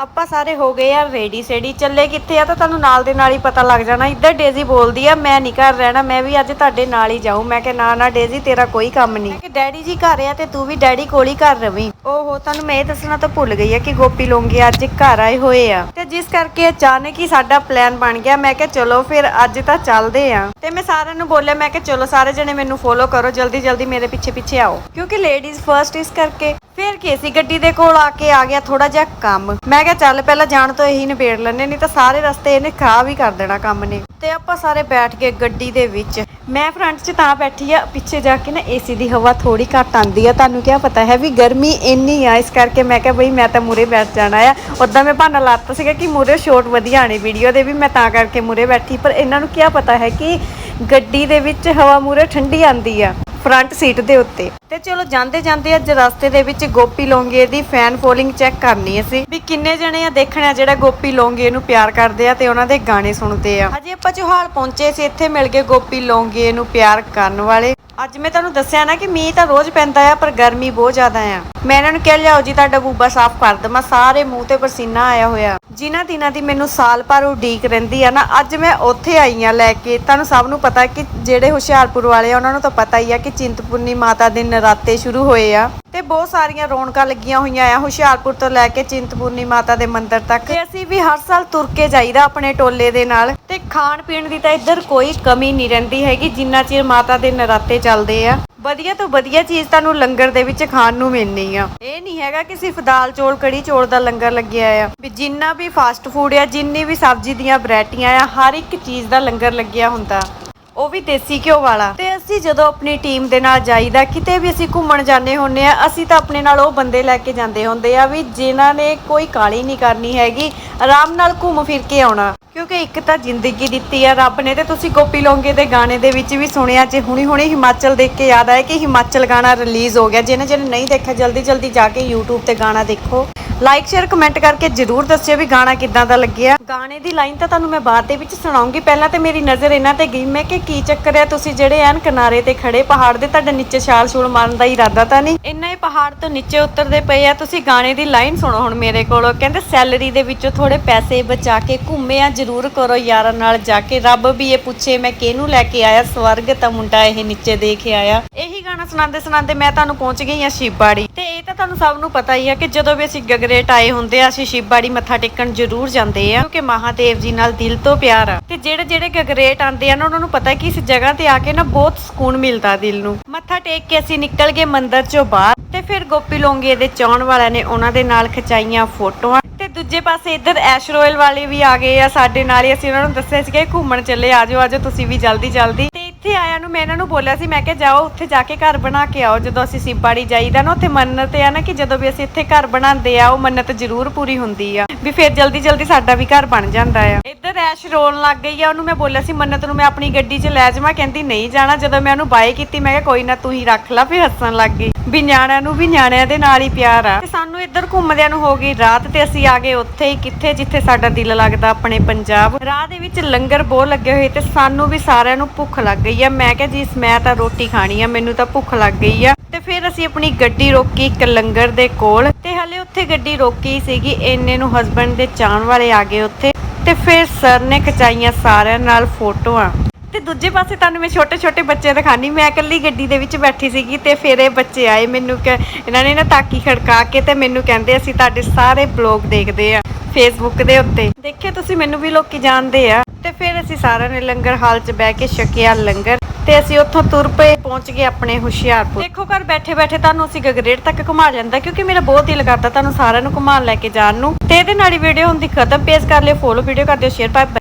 ਆਪਾਂ ਸਾਰੇ ਹੋ ਗਏ ਆ ਰੈਡੀ ਸੈਡੀ, ਚੱਲੇ ਕਿੱਥੇ ਆ ਤਾਂ ਤੁਹਾਨੂੰ ਨਾਲ ਦੇ ਨਾਲ ਹੀ ਪਤਾ ਲੱਗ ਜਾਣਾ। ਇੱਧਰ ਡੇਜ਼ੀ ਬੋਲਦੀ ਆ, ਮੈਂ ਨਹੀਂ ਘਰ ਰਹਿਣਾ, ਮੈਂ ਵੀ ਅੱਜ ਤੁਹਾਡੇ ਨਾਲ ਹੀ ਜਾਊਂ। ਮੈਂ ਕਿ ਨਾ ਨਾ, ਡੇਜ਼ੀ, ਤੇਰਾ ਕੋਈ ਕੰਮ ਨਹੀਂ। ਕਿ ਡੈਡੀ ਜੀ ਘਰ ਆ ਤੇ ਤੂੰ ਵੀ ਡੈਡੀ ਕੋਲ ਹੀ ਘਰ ਰਵੀਂ। ਓਹੋ, ਤੁਹਾਨੂੰ ਮੈਂ ਇਹ ਦੱਸਣਾ ਤਾਂ ਭੁੱਲ ਗਈ ਆ ਕਿ ਗੋਪੀ ਲੋਂਗੇ ਅੱਜ ਘਰ ਆਏ ਹੋਏ ਆ। ਤੇ ਜਿਸ ਕਰਕੇ ਅਚਾਨਕ ਹੀ ਸਾਡਾ ਪਲਾਨ ਬਣ ਗਿਆ। ਮੈਂ ਕਿਹਾ, ਚਲੋ ਫਿਰ ਅੱਜ ਤਾਂ ਚੱਲਦੇ ਆ। ਤੇ ਮੈਂ ਸਾਰਿਆਂ ਨੂੰ ਬੋਲਿਆ, ਮੈਂ ਕਿ ਚਲੋ ਸਾਰੇ ਜਣੇ ਮੈਨੂੰ ਫੋਲੋ ਕਰੋ ਜਲਦੀ ਜਲਦੀ ਮੇਰੇ ਪਿੱਛੇ ਪਿੱਛੇ ਆਓ। ਕਿਉਂਕਿ ਲੇਡੀਜ਼ ਫਰਸਟ ਇਸ ਕਰਕੇ। ਫਿਰ ਕੀ ਸੀ, ਗੱਡੀ ਦੇ ਕੋਲ ਆ ਕੇ ਆ ਗਿਆ ਥੋੜਾ ਜਿਹਾ ਕੰਮ। ਮੈਂ ਕਿਹਾ, ਚੱਲ ਪਹਿਲਾਂ ਜਾਣ ਤੋਂ ਇਹੀ ਨਿਬੇੜ ਲੈਣੇ ਨਹੀਂ ਤਾਂ ਸਾਰੇ ਰਸਤੇ ਇਹਨੇ ਖਰਾਬ ਹੀ ਕਰ ਦੇਣਾ ਕੰਮ ਨੇ। ਤੇ ਆਪਾਂ ਸਾਰੇ ਬੈਠ ਕੇ ਗੱਡੀ ਦੇ ਵਿੱਚ। ਮੈਂ ਫਰੰਟ 'ਚ ਤਾਂ ਬੈਠੀ ਆ, ਪਿੱਛੇ ਜਾ ਕੇ ਨਾ ਏਸੀ ਦੀ ਹਵਾ ਥੋੜੀ ਘੱਟ ਆਂਦੀ ਆ। ਤੁਹਾਨੂੰ ਕੀ ਪਤਾ ਹੈ ਵੀ ਗਰਮੀ ਇੰਨੀ ਆ, ਇਸ ਕਰਕੇ ਮੈਂ ਕਿਹਾ, ਬਈ ਮੈਂ ਤਾਂ ਮੂਰੇ ਬੈਠ ਜਾਣਾ ਆ। ਉਦਾਂ ਮੈਂ ਬਹਾਨਾ ਲਾਤਾ ਸੀਗਾ ਕਿ ਮੂਰੇ ਸ਼ੋਟ ਵਧੀਆ ਆਣੀ ਵੀਡੀਓ ਦੇ ਵੀ, ਮੈਂ ਤਾਂ ਕਰਕੇ ਮੂਰੇ ਬੈਠੀ। ਪਰ ਇਹਨਾਂ ਨੂੰ ਕੀ ਪਤਾ ਹੈ ਕਿ ਗੱਡੀ ਦੇ ਵਿੱਚ ਹਵਾ ਮੂਰੇ ਠੰਡੀ ਆਂਦੀ ਆ। ਫਰੰਟ ਸੀਟ ਦੇ ਉੱਤੇ। ਤੇ ਚਲੋ ਜਾਂਦੇ ਜਾਂਦੇ ਅੱਜ ਰਸਤੇ ਦੇ ਵਿੱਚ ਗੋਪੀ ਲੋਂਗੇ ਦੀ ਫੈਨ ਫੋਲਿੰਗ ਚੈੱਕ ਕਰਨੀ ਅਸੀਂ। ਵੀ ਕਿੰਨੇ ਜਣੇ ਆ ਦੇਖਣਾ ਜਿਹੜਾ ਗੋਪੀ ਲੋਂਗੇ ਨੂੰ ਪਿਆਰ ਕਰਦੇ ਆ ਤੇ ਉਹਨਾਂ ਦੇ ਗਾਣੇ ਸੁਣਦੇ ਆ। ਅਜੇ ਆਪਾਂ ਚੋਹਾਲ ਪਹੁੰਚੇ ਸੀ, ਇੱਥੇ ਮਿਲ ਗਏ ਗੋਪੀ ਲੋਂਗੇ ਨੂੰ ਪਿਆਰ ਕਰਨ ਵਾਲੇ। ਅੱਜ ਮੈਂ ਤੁਹਾਨੂੰ ਦੱਸਿਆ ਨਾ ਕਿ ਮੀਂਹ ਤਾਂ ਰੋਜ਼ ਪੈਂਦਾ ਆ, ਪਰ ਗਰਮੀ ਬਹੁਤ ਜ਼ਿਆਦਾ ਆ। ਮੈਂ ਇਹਨਾਂ ਨੂੰ ਕਹਿ, ਲਿਆਓ ਜੀ, ਤੁਹਾਡਾ ਬੂਬਾ ਸਾਫ਼ ਕਰ ਦਵਾਂ, ਸਾਰੇ ਮੂੰਹ ਤੇ ਪਸੀਨਾ ਆਇਆ ਹੋਇਆ। ਜਿਨ੍ਹਾਂ ਦਿਨਾਂ ਦੀ ਮੈਨੂੰ ਸਾਲ ਭਰ ਉਡੀਕ ਰਹਿੰਦੀ ਆ ਨਾ, ਅੱਜ ਮੈਂ ਉੱਥੇ ਆਈ ਆ ਲੈ ਕੇ। ਤੁਹਾਨੂੰ ਸਭ ਨੂੰ ਪਤਾ ਕਿ ਜਿਹੜੇ ਹੁਸ਼ਿਆਰਪੁਰ ਵਾਲੇ ਆ, ਉਹਨਾਂ ਨੂੰ ਤਾਂ ਪਤਾ ਹੀ ਆ ਕਿ ਚਿੰਤਪੁਰਨੀ ਮਾਤਾ ਦੇ ਨਰਾਤੇ ਸ਼ੁਰੂ ਹੋਏ ਆ। ਬਹੁਤ ਸਾਰੀਆਂ ਰੌਣਕਾਂ ਲੱਗੀਆਂ ਹੋਈਆਂ ਆ ਹੁਸ਼ਿਆਰਪੁਰ ਤੋਂ ਲੈ ਕੇ ਚਿੰਤਪੁਰਨੀ ਮਾਤਾ ਦੇ ਮੰਦਿਰ ਤੱਕ। ਤੇ ਅਸੀਂ ਵੀ ਹਰ ਸਾਲ ਤੁਰ ਕੇ ਜਾਈਦਾ ਆਪਣੇ ਟੋਲੇ ਦੇ ਨਾਲ। ਤੇ ਖਾਣ ਪੀਣ ਦੀ ਤਾਂ ਇੱਧਰ ਕੋਈ ਕਮੀ ਨਹੀਂ ਰਹਿੰਦੀ ਹੈਗੀ, ਜਿੰਨਾ ਚਿਰ ਮਾਤਾ ਦੇ ਨਰਾਤੇ ਚੱਲਦੇ ਆ। ਵਧੀਆ ਤੋਂ ਵਧੀਆ ਚੀਜ਼ ਤੁਹਾਨੂੰ ਲੰਗਰ ਦੇ ਵਿੱਚ ਖਾਣ ਨੂੰ ਮਿਲਣੀ ਆ। ਇਹ ਨਹੀਂ ਹੈਗਾ ਕਿ ਸਿਰਫ ਦਾਲ ਚੋਲ, ਕੜੀ ਚੋਲ ਦਾ ਲੰਗਰ ਲੱਗਿਆ ਆ। ਵੀ ਜਿੰਨਾ ਵੀ ਫਾਸਟ ਫੂਡ ਆ, ਜਿੰਨੀ ਵੀ ਸਬਜ਼ੀ ਦੀਆਂ ਵੈਰਾਈਟੀਆਂ ਆ, ਹਰ ਇੱਕ ਚੀਜ਼ ਦਾ ਲੰਗਰ ਲੱਗਿਆ ਹੁੰਦਾ। ਉਹ ਵੀ ਦੇਸੀ ਘਿਓ ਵਾਲਾ। ਤੇ ਅਸੀਂ ਜਦੋਂ ਆਪਣੀ ਟੀਮ ਦੇ ਨਾਲ ਜਾਈਦਾ, ਕਿਤੇ ਵੀ ਅਸੀਂ ਘੁੰਮਣ ਜਾਂਦੇ ਹੁੰਨੇ ਆ ਅਸੀਂ ਤਾਂ ਆਪਣੇ ਨਾਲ ਉਹ ਬੰਦੇ ਲੈ ਕੇ ਜਾਂਦੇ ਹੁੰਦੇ ਆ ਵੀ ਜਿਨ੍ਹਾਂ ਨੇ ਕੋਈ ਕਾਲੀ ਨਹੀਂ ਕਰਨੀ ਹੈਗੀ, ਆਰਾਮ ਨਾਲ ਘੁੰਮ ਫਿਰ ਕੇ ਆਉਣਾ। ਕਿਉਂਕਿ ਇੱਕ ਤਾਂ ਜ਼ਿੰਦਗੀ ਦਿੱਤੀ ਆ ਰੱਬ ਨੇ ਤੇ ਤੁਸੀਂ ਗੋਪੀ ਲੋਂਗੇ ਦੇ ਗਾਣੇ ਦੇ ਵਿੱਚ ਵੀ ਸੁਣਿਆ ਜੇ ਹੁਣੀ ਹੁਣੀ ਹਿਮਾਚਲ ਦੇਖ ਕੇ ਯਾਦ ਆਇਆ ਕਿ ਹਿਮਾਚਲ ਗਾਣਾ ਰਿਲੀਜ਼ ਹੋ ਗਿਆ। ਜਿਹਨੇ ਜਿਹਨੇ ਨਹੀਂ ਦੇਖਿਆ ਜਲਦੀ ਜਲਦੀ ਜਾ ਕੇ YouTube ਤੇ ਗਾਣਾ ਦੇਖੋ। ਲਾਈਕ ਸ਼ੇਅਰ ਕਮੈਂਟ ਕਰਕੇ ਜਰੂਰ ਦੱਸਿਓ ਵੀ ਗਾਣਾ ਕਿੱਦਾਂ ਦਾ ਲੱਗਿਆ। ਗਾਣੇ ਦੀ ਲਾਈਨ ਤਾਂ ਤੁਹਾਨੂੰ ਮੈਂ ਬਾਅਦ ਦੇ ਵਿੱਚ ਸੁਣਾਉਂਗੀ। ਪਹਿਲਾਂ ਤੇ ਮੇਰੀ ਨਜ਼ਰ ਇਹਨਾਂ ਤੇ ਗਈ। ਮੈਂ ਕਿ ਕੀ ਚੱਕਰ ਹੈ? ਤੁਸੀਂ ਜਿਹੜੇ ਐਨ ਕਿਨਾਰੇ ਤੇ ਖੜੇ, ਪਹਾੜ ਦੇ ਤੁਹਾਡੇ ਨੀਚੇ ਛਾਲ ਛੂਲ ਮਾਰਨ ਦਾ ਇਰਾਦਾ ਤਾਂ ਨਹੀਂ? ਇੰਨਾ ਹੀ ਪਹਾੜ ਤੋਂ ਨੀਚੇ ਉਤਰਦੇ ਪਏ ਆ। ਤੁਸੀਂ ਗਾਣੇ ਦੀ ਲਾਈਨ ਸੁਣੋ ਹੁਣ ਮੇਰੇ ਕੋਲੋਂ। ਕਹਿੰਦੇ ਸੈਲਰੀ ਦੇ ਵਿੱਚੋਂ ਥੋੜੇ ਪੈਸੇ ਬਚਾ ਕੇ ਘੁੰਮਿਆ ਜਰੂਰ ਕਰੋ ਯਾਰਾਂ ਨਾਲ ਜਾ ਕੇ। ਰੱਬ ਵੀ ਇਹ ਪੁੱਛੇ, ਮੈਂ ਕਿਹਨੂੰ ਲੈ ਕੇ ਆਇਆ? ਸਵਰਗ ਤਾਂ ਮੁੰਡਾ ਇਹ ਨੀਚੇ ਦੇਖ ਆਇਆ। ਇਹੀ ਗਾਣਾ ਸੁਣਾਉਂਦੇ ਸੁਣਾਉਂਦੇ ਮੈਂ ਤੁਹਾਨੂੰ ਪਹੁੰਚ ਗਈ ਆ ਸ਼ਿਵਬਾੜੀ। ਤੇ ਇਹ ਤਾਂ ਤੁਹਾਨੂੰ ਸਭ ਨੂੰ ਪਤਾ ਹੀ ਆ ਕਿ ਜਦੋਂ ਵੀ ਅਸੀਂ ਗਗਨ ਗਗਰੇਟ ਆਏ ਹੁੰਦੇ ਆ, ਅਸੀਂ ਸ਼ਿਵਬਾੜੀ ਮੱਥਾ ਟੇਕਣ ਜ਼ਰੂਰ ਜਾਂਦੇ ਆ, ਕਿਉਂਕਿ ਮਹਾਦੇਵ ਜੀ ਨਾਲ ਦਿਲ ਤੋਂ ਪਿਆਰ ਆ। ਤੇ ਜਿਹੜੇ ਜਿਹੜੇ ਗਗਰੇਟ ਆਉਂਦੇ ਆ ਨਾ, ਉਹਨਾਂ ਨੂੰ ਪਤਾ ਕਿ ਇਸ ਜਗ੍ਹਾ ਤੇ ਆ ਕੇ ਨਾ ਬਹੁਤ ਸਕੂਨ ਮਿਲਦਾ ਦਿਲ ਨੂੰ। ਮੱਥਾ ਟੇਕ ਕੇ ਅਸੀਂ ਨਿਕਲ ਗਏ ਮੰਦਿਰ ਚੋਂ ਬਾਹਰ, ਤੇ ਫਿਰ ਗੋਪੀ ਲੋਂਗੇ ਦੇ ਚਾਹਣ ਵਾਲਿਆਂ ਨੇ ਉਹਨਾਂ ਦੇ ਨਾਲ ਖਿਚਾਈਆਂ ਫੋਟੋਆਂ। ਤੇ ਦੂਜੇ ਪਾਸੇ ਇੱਧਰ ਐਸ਼ ਰੋਇਲ ਵਾਲੇ ਵੀ ਆ ਗਏ ਆ ਸਾਡੇ ਨਾਲ ਹੀ, ਅਸੀਂ ਉਹਨਾਂ ਨੂੰ ਦੱਸਿਆ ਸੀ ਕਿ ਘੁੰਮਣ ਚੱਲੇ ਆਜੋ ਆਜੋ ਤੁਸੀਂ ਵੀ ਜਲਦੀ ਜਲਦੀ। ਇੱਥੇ ਆਇਆ ਨੂੰ ਮੈਂ ਇਹਨਾਂ ਨੂੰ ਬੋਲਿਆ ਸੀ, ਮੈਂ ਕਿਹਾ ਜਾਓ ਉੱਥੇ ਜਾ ਕੇ ਘਰ ਬਣਾ ਕੇ ਆਓ, ਜਦੋਂ ਅਸੀਂ ਸਿੱਬਾੜੀ ਜਾਈਦਾ ਨਾ, ਉੱਥੇ ਮੰਨਤ ਆ ਨਾ ਕਿ ਜਦੋਂ ਵੀ ਅਸੀਂ ਇੱਥੇ ਘਰ ਬਣਾਉਂਦੇ ਆ, ਉਹ ਮੰਨਤ ਜ਼ਰੂਰ ਪੂਰੀ ਹੁੰਦੀ ਆ, ਵੀ ਫਿਰ ਜਲਦੀ ਜਲਦੀ ਸਾਡਾ ਵੀ ਘਰ ਬਣ ਜਾਂਦਾ ਆ। ਇੱਧਰ ਐਸ਼ ਰੋਣ ਲੱਗ ਗਈ ਆ, ਉਹਨੂੰ ਮੈਂ ਬੋਲਿਆ ਸੀ, ਮੰਨਤ ਨੂੰ ਮੈਂ ਆਪਣੀ ਗੱਡੀ 'ਚ ਲੈ ਜਾਵਾਂ, ਕਹਿੰਦੀ ਨਹੀਂ ਜਾਣਾ, ਜਦੋਂ ਮੈਂ ਉਹਨੂੰ ਬਾਏ ਕੀਤੀ, ਮੈਂ ਕਿਹਾ ਕੋਈ ਨਾ ਤੂੰ ਹੀ ਰੱਖ ਲੈ, ਫਿਰ ਹੱਸਣ ਲੱਗ ਗਈ। ਵੀ ਨਿਆਣਿਆਂ ਨੂੰ ਵੀ ਨਿਆਣਿਆਂ ਦੇ ਨਾਲ ਹੀ ਪਿਆਰ ਆ। ਤੇ ਸਾਨੂੰ ਇੱਧਰ ਘੁੰਮਦਿਆਂ ਨੂੰ ਹੋ ਗਈ ਰਾਤ ਤੇ ਅਸੀਂ ਆ ਗਏ ਉੱਥੇ ਹੀ, ਕਿੱਥੇ ਜਿੱਥੇ ਸਾਡਾ ਦਿਲ ਲੱਗਦਾ, ਆਪਣੇ ਪੰਜਾਬ। ਰਾਹ ਦੇ ਵਿੱਚ ਲੰਗਰ ਬਹੁਤ ਲੱਗੇ ਹੋਏ ਤੇ ਸਾਨੂੰ ਵੀ ਸਾਰਿਆਂ ਨੂੰ ਭੁੱਖ ਲੱਗ ਗਈ ਆ। ਮੈਂ ਕਿਹਾ ਜੀ ਮੈਂ ਤਾਂ ਰੋਟੀ ਖਾਣੀ ਆ, ਮੈਨੂੰ ਤਾਂ ਭੁੱਖ ਲੱਗ ਗਈ ਆ। ਤੇ ਫਿਰ ਅਸੀਂ ਆਪਣੀ ਗੱਡੀ ਰੋਕੀ ਇੱਕ ਲੰਗਰ ਦੇ ਕੋਲ। ਤੇ ਹਲੇ ਉੱਥੇ ਗੱਡੀ ਰੋਕੀ ਸੀਗੀ, ਇੰਨੇ ਨੂੰ ਹਸਬੰਡ ਦੇ ਚਾਹਣ ਵਾਲੇ ਆ ਗਏ ਉੱਥੇ। ਤੇ ਫਿਰ ਸਰ ਨੇ ਖਚਾਈਆਂ ਸਾਰਿਆਂ ਨਾਲ ਫੋਟੋਆਂ। ਤੇ ਦੂਜੇ ਪਾਸੇ ਤੁਹਾਨੂੰ ਮੈਂ ਛੋਟੇ ਛੋਟੇ ਬੱਚੇ ਦਿਖਾਣੀ ਮੈਂ ਇਕੱਲੀ ਗੱਡੀ ਦੇ ਵਿੱਚ ਬੈਠੀ ਸੀਗੀ ਤੇ ਫਿਰ ਇਹ ਬੱਚੇ ਆਏ ਮੈਨੂੰ ਕਿ ਇਹਨਾਂ ਨੇ ਨਾ ਤਾਕੀ ਖੜਕਾ ਕੇ ਤੇ ਮੈਨੂੰ ਕਹਿੰਦੇ ਅਸੀਂ ਤੁਹਾਡੇ ਸਾਰੇ ਬਲੌਗ ਦੇਖਦੇ ਆ ਫੇਸਬੁੱਕ ਦੇ ਉੱਤੇ। ਦੇਖਿਓ ਤੁਸੀਂ ਮੈਨੂੰ ਵੀ ਲੋਕੀ ਜਾਣਦੇ ਆ। ਤੇ ਫਿਰ ਅਸੀਂ ਸਾਰਿਆਂ ਨੇ ਲੰਗਰ ਹਾਲ 'ਚ ਬਹਿ ਕੇ ਛਕਿਆ ਲੰਗਰ ਤੇ ਅਸੀਂ ਉੱਥੋਂ ਤੁਰ ਪਏ, ਪਹੁੰਚ ਗਏ ਆਪਣੇ ਹੁਸ਼ਿਆਰਪੁਰ। ਦੇਖੋ ਘਰ ਬੈਠੇ ਬੈਠੇ ਤੁਹਾਨੂੰ ਅਸੀਂ ਗਗਰੇਟ ਤੱਕ ਘੁਮਾ ਲੈਂਦਾ ਕਿਉਂਕਿ ਮੇਰਾ ਬਹੁਤ ਦਿਲ ਕਰਦਾ ਤੁਹਾਨੂੰ ਸਾਰਿਆਂ ਨੂੰ ਘੁਮਾਉਣ ਲੈ ਕੇ ਜਾਣ ਨੂੰ। ਤੇ ਇਹਦੇ ਨਾਲ ਹੀ ਵੀਡੀਓ ਹੁੰਦੀ ਖਤਮ। ਪੇਜ ਕਰ ਲਿਓ ਫੋਲੋ ਵੀਡੀਓ ਕਰ ਦਿਓ ਸ਼ੇਅਰ ਬਾਏ